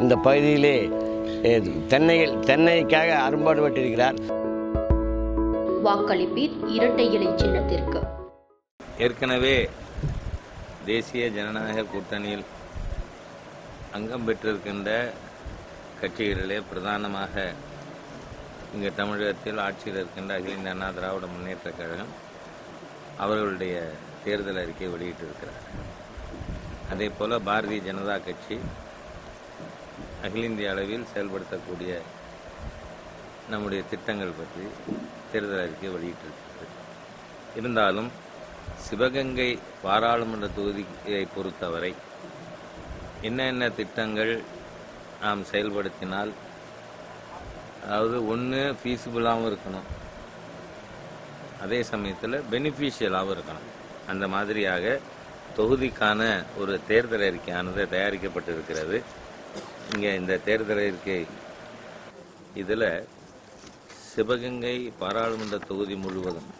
இந்த பகுதியிலே தென்னையில் தென்னைக்காக அரும்பாடுபட்டிருக்கிறார் வாக்களிப்பீர் இரட்டை இலை சின்னத்திற்கு. ஏற்கனவே தேசிய ஜனநாயக கூட்டணியில் அங்கம் பெற்றிருக்கின்ற கட்சிகளிலே பிரதானமாக இங்கே தமிழகத்தில் ஆட்சியில் இருக்கின்ற அகில இந்திய அண்ணா திராவிட முன்னேற்றக் கழகம் அவர்களுடைய தேர்தல் அறிக்கை வெளியிட்டிருக்கிறார். அதே போல பாரதிய ஜனதா கட்சி அகில இந்திய அளவில் செயல்படுத்தக்கூடிய நம்முடைய திட்டங்கள் பற்றி தேர்தல் அறிக்கை வெளியிட்டிருக்கிறது. இருந்தாலும் சிவகங்கை பாராளுமன்ற தொகுதியை பொறுத்தவரை என்னென்ன திட்டங்கள் நாம் செயல்படுத்தினால் அதாவது ஒன்று ஃபீஸிபிளாகவும் இருக்கணும். அதே சமயத்தில் பெனிஃபிஷியலாகவும் இருக்கணும். அந்த மாதிரியாக தொகுதிக்கான ஒரு தேர்தல் அறிக்கையானது தயாரிக்கப்பட்டிருக்கிறது. இங்கே இந்த தேர்தல் இருக்கை இதில் சிவகங்கை பாராளுமன்ற தொகுதி முழுவதும்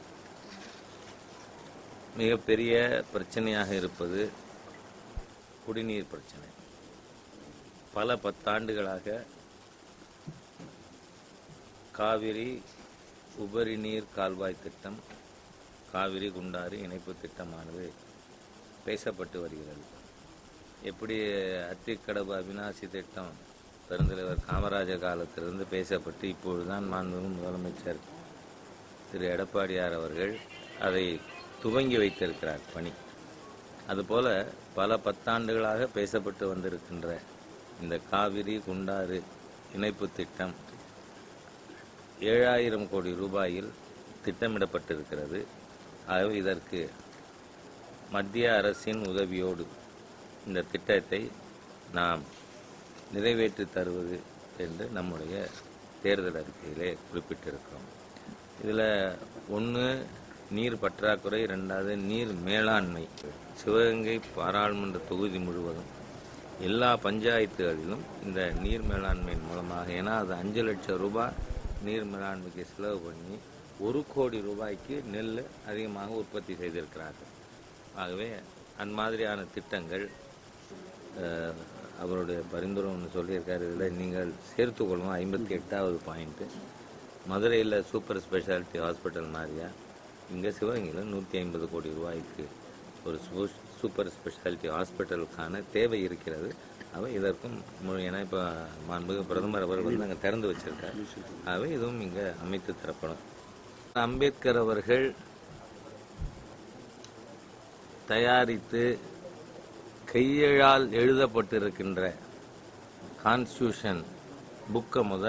மிகப்பெரிய பிரச்சனையாக இருப்பது குடிநீர் பிரச்சனை. பல பத்தாண்டுகளாக காவிரி உபரி நீர் கால்வாய் திட்டம் காவிரி குண்டாறு இணைப்பு திட்டமானது பேசப்பட்டு வருகிறது. எப்படி அத்திக்கடவு அவினாசி திட்டம் பெருந்தலைவர் காமராஜர் காலத்திலிருந்து பேசப்பட்டு இப்பொழுதுதான் மாண்புமிகு முதலமைச்சர் திரு எடப்பாடியார் அவர்கள் அதை துவங்கி வைத்திருக்கிறார் பணி. அதுபோல பல பத்தாண்டுகளாக பேசப்பட்டு வந்திருக்கின்ற இந்த காவிரி குண்டாறு இணைப்பு திட்டம் ஏழாயிரம் கோடி ரூபாயில் திட்டமிடப்பட்டிருக்கிறது. ஆகவே இதற்கு மத்திய அரசின் உதவியோடு இந்த திட்டத்தை நாம் நிறைவேற்றி தருவது என்று நம்முடைய தேர்தல் அறிக்கையிலே குறிப்பிட்டிருக்கிறோம். இதில் ஒன்று நீர் பற்றாக்குறை ரெண்டாவது நீர் மேலாண்மை. சிவகங்கை பாராளுமன்ற தொகுதி முழுவதும் எல்லா பஞ்சாயத்துகளிலும் இந்த நீர் மேலாண்மையின் மூலமாக ஏன்னா அது அஞ்சு லட்சம் ரூபாய் நீர் மேலாண்மைக்கு செலவு பண்ணி ஒரு கோடி ரூபாய்க்கு நெல் அதிகமாக உற்பத்தி செய்திருக்கிறார்கள். ஆகவே அந்த மாதிரியான திட்டங்கள் அவருடைய பரிந்துரை ஒன்று சொல்லியிருக்காரு. இதில் நீங்கள் சேர்த்துக்கொள்ளும் ஐம்பத்தி எட்டாவது பாயிண்ட்டு மதுரையில் சூப்பர் ஸ்பெஷாலிட்டி ஹாஸ்பிட்டல் மாதிரியா? இங்கே சிவகங்கையில் நூற்றி ஐம்பது கோடி ரூபாய்க்கு ஒரு சூப்பர் ஸ்பெஷாலிட்டி ஹாஸ்பிட்டலுக்கான தேவை இருக்கிறது. அவை இதற்கும் முழு ஏன்னா இப்போ மாண்புமிகு பிரதமர் அவர்கள் வந்து அங்கே திறந்து வச்சிருக்கார். அவை இதுவும் இங்கே அமைத்து தரப்படும். அம்பேத்கர் அவர்கள் தயாரித்து கையெழால் எழுதப்பட்டிருக்கின்ற கான்ஸ்டியூஷன் புக்கை முத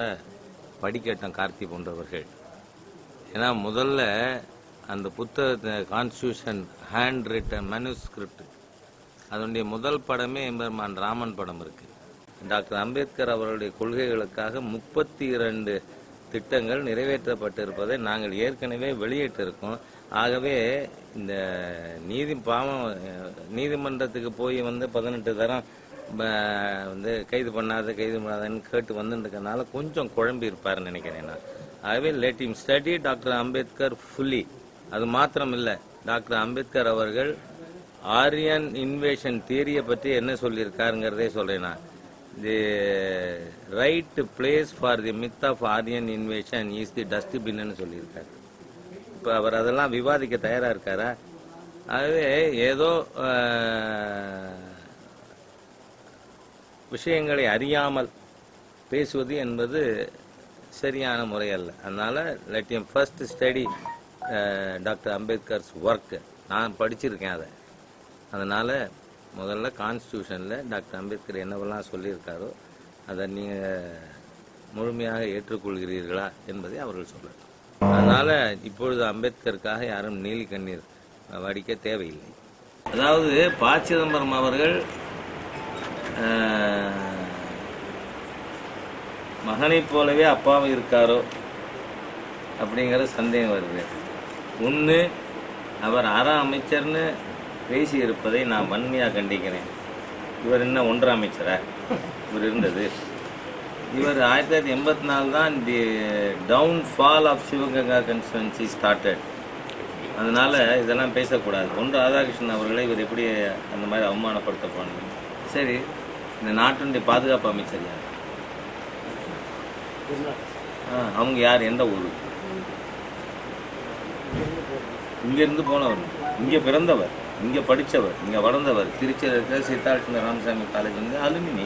படிக்கட்டும் கார்த்தி போன்றவர்கள். ஏன்னா முதல்ல அந்த புத்தகத்தை கான்ஸ்டியூஷன் ஹேண்ட் ரிட்டன் manuscript அதனுடைய முதல் படமே எம்பெருமான் ராமன் படம் இருக்கு. டாக்டர் அம்பேத்கர் அவருடைய கொள்கைகளுக்காக முப்பத்தி இரண்டு திட்டங்கள் நிறைவேற்றப்பட்டிருப்பதை நாங்கள் ஏற்கனவே வெளியிட்டிருக்கோம். ஆகவே இந்த நீதி பாவம் நீதிமன்றத்துக்கு போய் வந்து பதினெட்டு தரம் வந்து கைது பண்ணாத கைது பண்ணாதன்னு கேட்டு வந்துருக்கனால கொஞ்சம் குழம்பி இருப்பாருன்னு நினைக்கிறேன் நான். ஆகவே let him study doctor Ambedkar fully அது மாத்திரம் இல்லை டாக்டர் அம்பேத்கர் அவர்கள் ஆரியன் இன்வேஷன் தியரியை பற்றி என்ன சொல்லியிருக்காருங்கிறதே சொல்கிறேன் நான். The right place for the myth of Aryan invasion is the dustbin சொல்லியிருக்காரு. இப்போ அவர் அதெல்லாம் விவாதிக்க தயாராக இருக்காரா? ஆகவே ஏதோ விஷயங்களை அறியாமல் பேசுவது என்பது சரியான முறையல்ல அதனால் let him first study doctor Ambedkar's work நான் படிச்சிருக்கேன் அதை. அதனால் முதல்ல கான்ஸ்டியூஷனில் டாக்டர் அம்பேத்கர் என்னவெல்லாம் சொல்லியிருக்காரோ அதை நீங்கள் முழுமையாக ஏற்றுக்கொள்கிறீர்களா என்பதை அவர்கள் சொல்லலாம் அதனால இப்பொழுது அம்பேத்கருக்காக யாரும் நீலி கண்ணீர் வடிக்க தேவையில்லை. அதாவது ப. சிதம்பரம் அவர்கள் மகனைப் போலவே அப்பாவும் இருக்காரோ அப்படிங்கிற சந்தேகம் வருது. ஒன்று அவர் ஆறாம் அமைச்சர்னு பேசியிருப்பதை நான் வன்மையாக கண்டிக்கிறேன். இவர் என்ன ஒன்றாம் அமைச்சரா? இவர் இருந்தது. இவர் ஆயிரத்தி தொள்ளாயிரத்தி எண்பத்தி நாலு தான் the downfall of Sivaganga constituency started அதனால இதெல்லாம் பேசக்கூடாது. ஒன்று ராதாகிருஷ்ணன் அவர்களை இவர் எப்படி அந்த மாதிரி அவமானப்படுத்த போனது சரி இந்த நாட்டினுடைய பாதுகாப்பு அமைச்சர் யார்? அவங்க யார்? எந்த ஊர்? இங்கேருந்து போனவர். இங்கே பிறந்தவர். இங்கே படித்தவர் இங்கே வளர்ந்தவர். திருச்சியில் இருக்கிற சீதாலட்சுமி ராமசாமி காலேஜ் வந்து அலுமினி.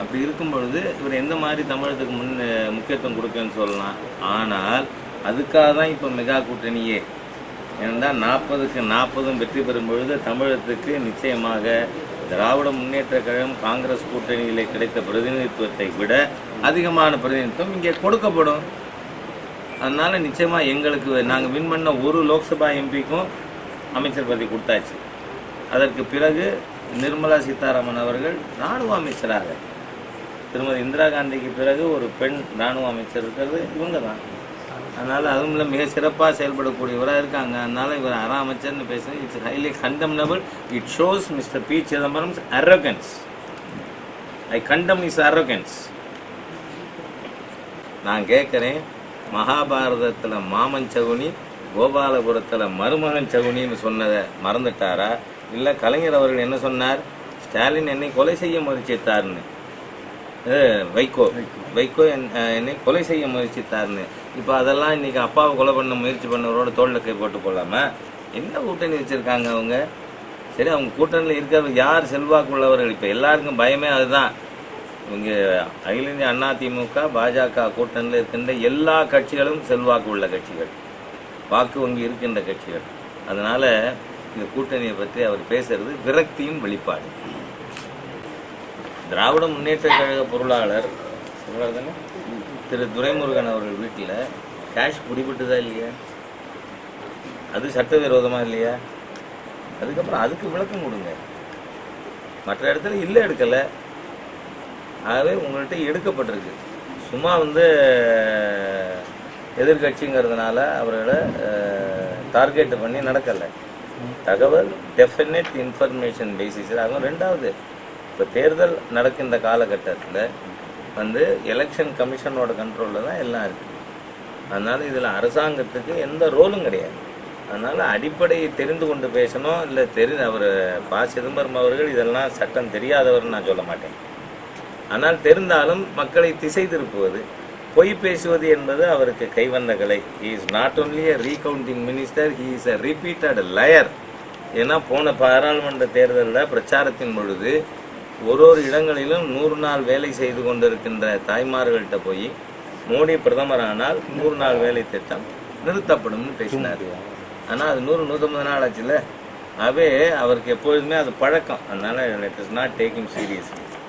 அப்படி இருக்கும் பொழுது இவர் எந்த மாதிரி தமிழகத்துக்கு முன் முக்கியத்துவம் கொடுக்குன்னு சொல்லலாம். ஆனால் அதுக்காக தான் இப்போ மெகா கூட்டணியே. ஏன்னா நாற்பதுக்கு நாற்பதும் வெற்றி பெறும் பொழுது தமிழகத்துக்கு நிச்சயமாக திராவிட முன்னேற்ற கழகம் காங்கிரஸ் கூட்டணியிலே கிடைத்த பிரதிநிதித்துவத்தை விட அதிகமான பிரதிநிதித்துவம் இங்கே கொடுக்கப்படும். அதனால் நிச்சயமாக எங்களுக்கு நாங்கள் வின் பண்ண ஒரு லோக்சபா எம்பிக்கும் அமைச்சர் பதவி கொடுத்தாச்சு. அதற்கு பிறகு நிர்மலா சீதாராமன் அவர்கள் ராணுவ அமைச்சராக திருமதி இந்திரா காந்திக்கு பிறகு ஒரு பெண் ராணுவ அமைச்சர் இருக்கிறது இவங்க தான் அதனால் அதுவும் இல்லை மிக சிறப்பாக செயல்படக்கூடியவராக இருக்காங்க. அதனால் இவர் அற அமைச்சர்னு பேசுறது it's highly condemnable it shows mister P Chidambaram arrogance I condemn is arrogance நான் கேட்குறேன் மகாபாரதத்தில் மாமன் சகுனி கோபாலபுரத்தில் மருமகன் சகுனின்னு சொன்னதை மறந்துட்டாரா? இல்லை கலைஞர் அவர்கள் என்ன சொன்னார்? ஸ்டாலின் என்னை கொலை செய்ய முயற்சித்தார்னு வைகோ. வைகோ என்- என்னை கொலை செய்ய முயற்சித்தார்னு. இப்போ அதெல்லாம் இன்னைக்கு அப்பாவை கொலை பண்ண முயற்சி பண்ணவரோட தோளில் கை போட்டு போடலாமா என்ன கூட்டணி வச்சிருக்காங்க அவங்க? சரி அவங்க கூட்டணியில் இருக்கிற யார்? செல்வாக்கு உள்ளவர்கள் இப்போ எல்லாருக்கும் பயமே அதுதான். இங்கே அகில இந்திய அண்ணா திமுக பாஜக கூட்டணியில் இருக்கின்ற எல்லா கட்சிகளும் செல்வாக்கு உள்ள கட்சிகள். வாக்கு வங்கி இருக்கின்ற கட்சிகள். அதனால் இந்த கூட்டணியை பற்றி அவர் பேசுறது விரக்தியும் வெளிப்பாடு. திராவிட முன்னேற்ற கழக பொருளாளர் பொருளாளர் தானே? திரு துரைமுருகன் அவர்கள் வீட்டில் கேஷ் பிடிபட்டுதா இல்லையா? அது சட்டவிரோதமா இல்லையா? அதுக்கப்புறம் அதுக்கு விளக்கம் கொடுங்க. மற்ற இடத்துல இல்லை எடுக்கலை. ஆகவே உங்கள்கிட்ட எடுக்கப்பட்டிருக்கு. சும்மா வந்து எதிர்கட்சிங்கிறதுனால அவர்களை டார்கெட் பண்ணி நடக்கலை. தகவல் டெஃபினட் இன்ஃபர்மேஷன் பேசிஸில் அதுவும் ரெண்டாவது. இப்போ தேர்தல் நடக்கின்ற காலகட்டத்தில் வந்து எலெக்ஷன் கமிஷனோட கண்ட்ரோலில் தான் எல்லாம் இருக்குது அதனால் இதில் அரசாங்கத்துக்கு எந்த ரோலும் கிடையாது. அதனால் அடிப்படையை தெரிந்து கொண்டு பேசணும். இல்லை தெரி அவர் ப. சிதம்பரம் அவர்கள் இதெல்லாம் சட்டம் தெரியாதவர்னு நான் சொல்ல மாட்டேன். ஆனால் தெரிந்தாலும் மக்களை திசை திருப்புவது பொய் பேசுவது என்பது அவருக்கு கைவந்த கலை. He is not only a recounting minister he is a repeated liar ஏன்னா போன பாராளுமன்ற தேர்தலில் பிரச்சாரத்தின் பொழுது ஒரு ஒரு இடங்களிலும் நூறு நாள் வேலை செய்து கொண்டிருக்கின்ற தாய்மார்கள்ட்ட போய் மோடி பிரதமரானால் நூறு நாள் வேலை திட்டம் நிறுத்தப்படும்னு பேசினார். ஆனால் அது நூறு நூற்றம்பது நாள் ஆச்சுல அவே அவருக்கு எப்பொழுதுமே அது பழக்கம். அதனால it is not taking seriously